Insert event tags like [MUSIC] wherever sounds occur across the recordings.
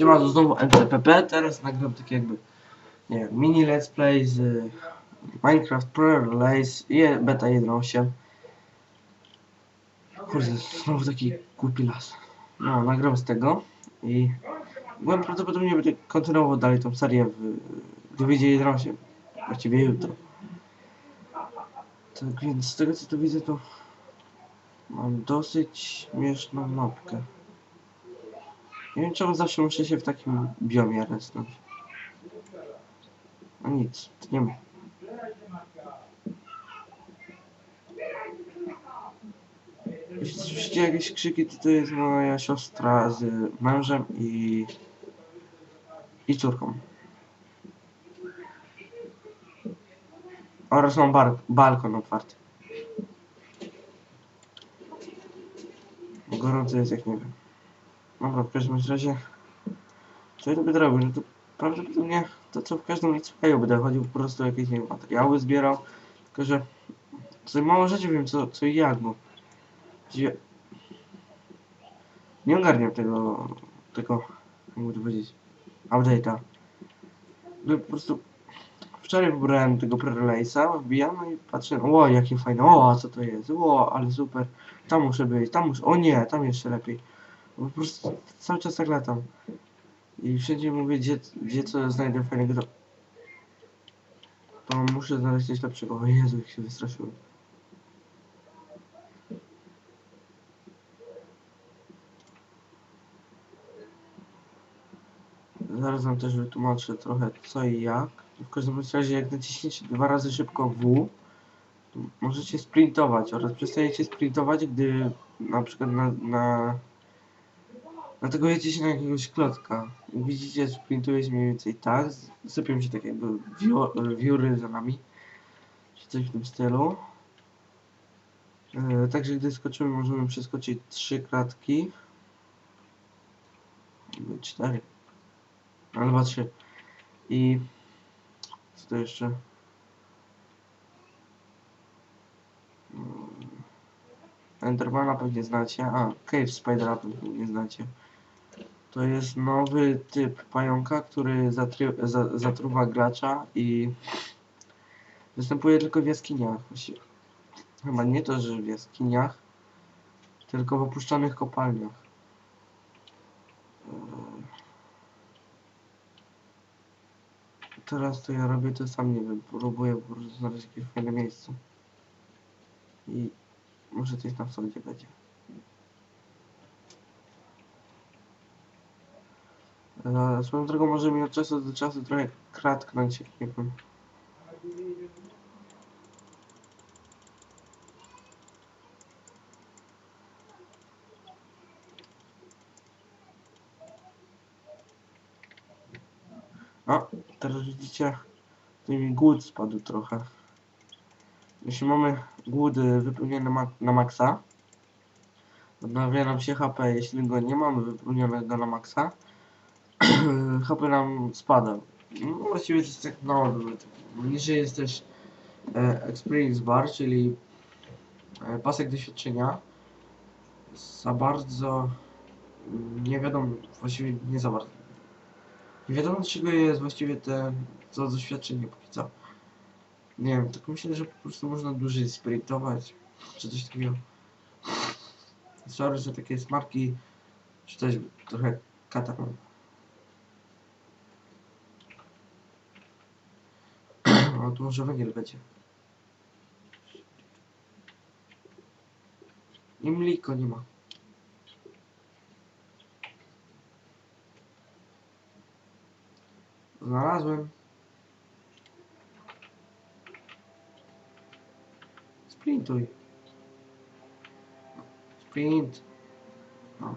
Siema, to znowu MCPP, teraz nagram tak jakby, nie wiem, mini let's play z y, Minecraft i beta 1.8 Kurde, znowu taki głupi las. No, nagram z tego i byłem prawdopodobnie będę kontynuował dalej tą serię, w, gdy wyjdzie 1.8, właściwie jutro. Tak więc z tego co tu widzę to mam dosyć śmieszną mapkę. Nie wiem czemu zawsze muszę się w takim biomie resnąć. No nic, nie ma. Jeśli słyszycie jakieś krzyki, to to jest moja siostra z mężem i... i córką. Oraz mam bar balkon otwarty. Gorąco jest jak nie wiem. Dobra, w każdym razie, co ja tu będę robił? No to prawdopodobnie to co w każdym playu będę chodził po prostu jakieś nie wiem, materiały zbierał, tylko że co mało rzeczy wiem co, co i jak, bo nie ogarniam tego, tego, jakby to powiedzieć, update'a. No po prostu wczoraj wybrałem tego prereleasa, wbijam no i patrzę, o jakie fajne, o co to jest, o ale super, tam muszę być, tam muszę, o nie, tam jeszcze lepiej. Po prostu cały czas tak latam. I wszędzie mówię, gdzie, gdzie co znajdę fajnego, to, to muszę znaleźć coś lepszego. O Jezu, jak się wystraszyłem. Zaraz wam też wytłumaczę trochę co i jak. W każdym razie jak naciśniecie dwa razy szybko W, możecie sprintować oraz przestajecie sprintować, gdy na przykład na, na Dlatego jedziecie na jakiegoś klotka. I widzicie, sprintuje się mniej więcej tak. Sypią się tak jakby wióry za nami. Czy coś w tym stylu. E, także gdy skoczymy, możemy przeskoczyć trzy kratki. Cztery. Albo trzy. I co to jeszcze? Mm, Endermana pewnie znacie. A, Cave Spidera pewnie nie znacie. To jest nowy typ pająka, który zatry, za, zatruwa gracza i występuje tylko w jaskiniach. Chyba nie to, że w jaskiniach, tylko w opuszczonych kopalniach. Eee. Teraz to ja robię to sam, nie wiem, próbuję po prostu znaleźć jakieś fajne miejsce. I może coś tam sobie będzie. E, Swoją drogą może mi od czasu do czasu trochę kratknąć, jak nie wiem. O, teraz widzicie, tu mi głód spadł trochę. Jeśli mamy głód y, wypełniony na maksa, odnawia nam się HP. Jeśli go nie mamy wypełnionego na maksa, [CLEARS THROAT] HP nam spada. No, właściwie to jest tak no, niżej jest też e, Experience Bar, czyli e, pasek doświadczenia. Za bardzo mm, nie wiadomo, właściwie nie za bardzo. Nie wiadomo, czego jest właściwie te, to doświadczenie póki co. Nie wiem, tak myślę, że po prostu można dłużej sprintować, czy coś takiego. Sorry, że takie smarki, czy też trochę kata mam. O, tu może węgiel będzie. I mliko nie ma. Znalazłem. Sprintuj. Sprint. No.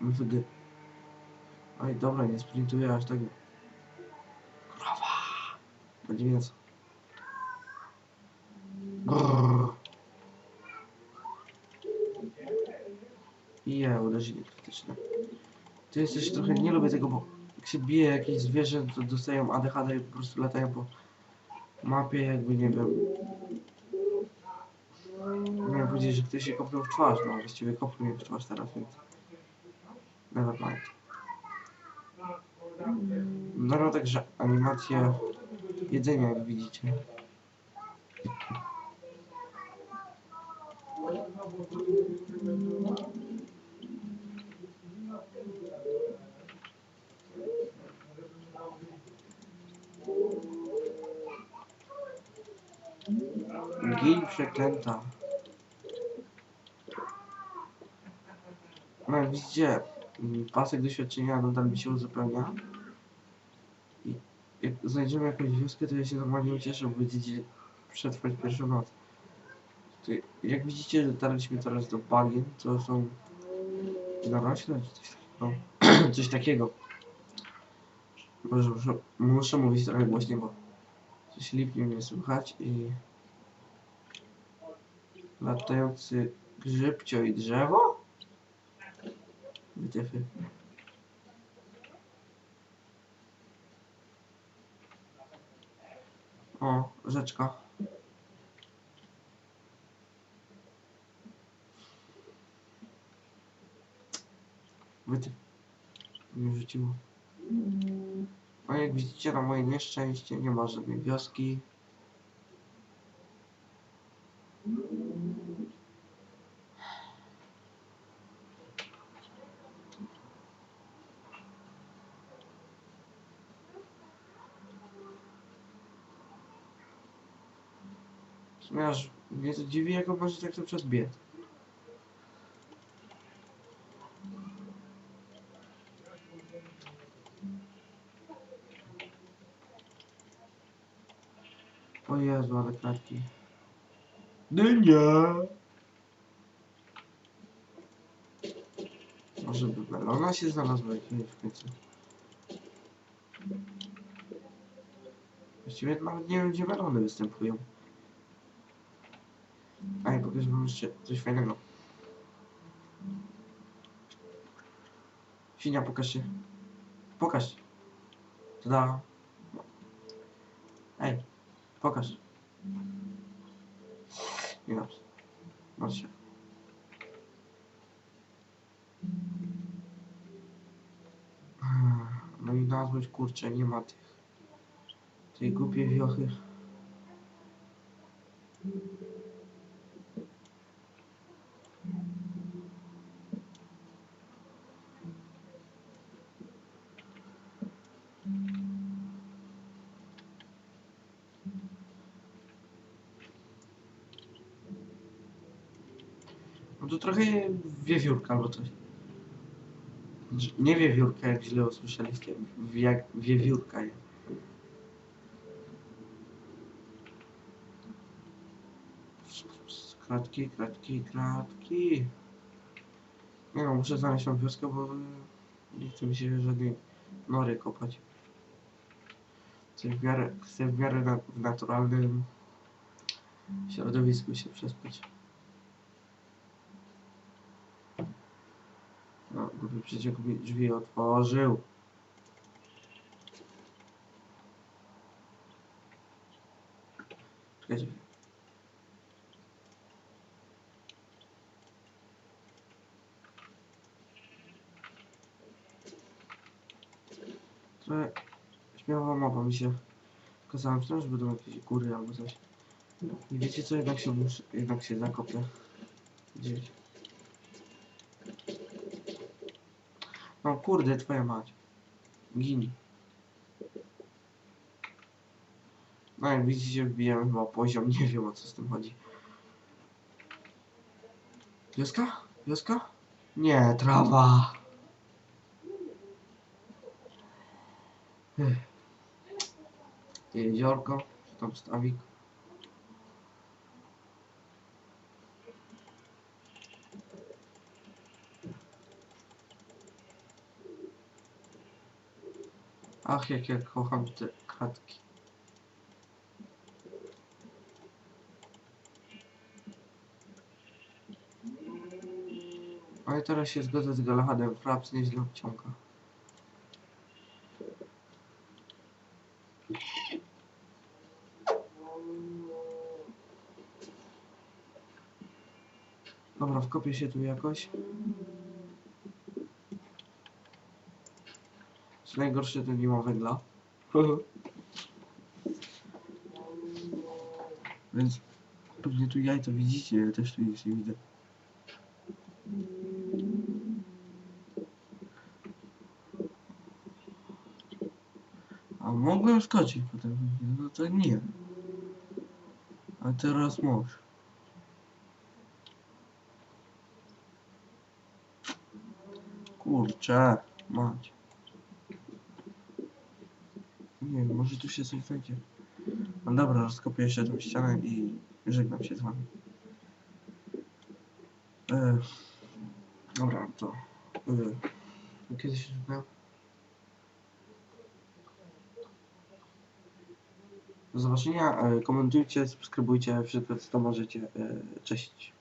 No Oj, dobra, nie sprintuję aż tak. Krowa. Będzie mięso. Brrr. I ja uderzenie krytyczne. To jest też trochę, nie lubię tego, bo jak się bije jakieś zwierzę, to dostają ADHD i po prostu latają po mapie, jakby nie wiem. Wiem, powiedzieć, że ktoś się kopnął w twarz, no właściwie kopnął mnie w twarz teraz, więc... Never mind. No także animację jedzenia, jak widzicie. Gin przeklęta. No jak widzicie, pasek doświadczenia nadal mi się uzupełnia. Jak znajdziemy jakąś wioskę, to ja się normalnie ucieszę, bo będziecie przetrwać pierwszą noc. Jak widzicie, dotarliśmy teraz do bagien, to są narośle, czy coś takiego. [CLEARS THROAT] coś takiego. Może muszę, muszę mówić trochę głośniej, bo coś lipnie mnie słychać i... Latający grzybcio i drzewo? Wytyfy. O, rzeczka. Wytyf. Nie rzuciło. No jak widzicie na moje nieszczęście nie ma żadnej wioski. Sumie aż mnie to dziwi, jak może tak to przez bied. O Jezu, ale kratki. Dynia! Może by melona się znalazła jakiegoś w końcu. Właściwie nawet nie wiem, gdzie melony występują. Jeszcze coś fajnego. Świnia, pokaż się. Pokaż. Tada. Ej, pokaż. Nie dobrze. No i nazwać kurczę, nie ma tych. Tej głupiej wiochy. To trochę wiewiórka albo coś. Dż- Nie wiewiórka, jak źle usłyszeliście. Wie, wiewiórka jest. Kratki, kratki, kratki. Nie no, muszę znaleźć tą wioskę, bo nie chce mi się żadnej nory kopać. Chcę w miarę, chcę w miarę na, w naturalnym środowisku się przespać. No, głupi przeciek mi drzwi otworzył. Czekajcie. Trochę śmiała mowa mi się kazała. Myślałem, że będą jakieś góry albo coś. I wiecie co, jednak się muszę, jednak się zakopię. Gdzieś. No kurde, twoja mać. Gini. No jak widzicie, wbijamy chyba poziom, nie wiem o co z tym chodzi. Wioska? Wioska? Nie, trawa. Jeziorko, czy tam stawik. Ach, jak ja kocham te kratki. I teraz się zgodzę z Galahadem. Fraps nieźle obciąga. Dobra, wkopię się tu jakoś. Co najgorsze, to nie ma węgla. Więc pewnie tu jajco widzicie, ja też tu nic nie widzę. A mogłem skoczyć potem, no to nie. A teraz możesz. Kurczę, mać. Nie wiem, może tu się coś znajdzie. No dobra, rozkopię jeszcze tą ścianę i żegnam się z wami. E, dobra, to... E, kiedy się żegnam? Do zobaczenia, e, komentujcie, subskrybujcie, wszystko co to możecie. E, cześć.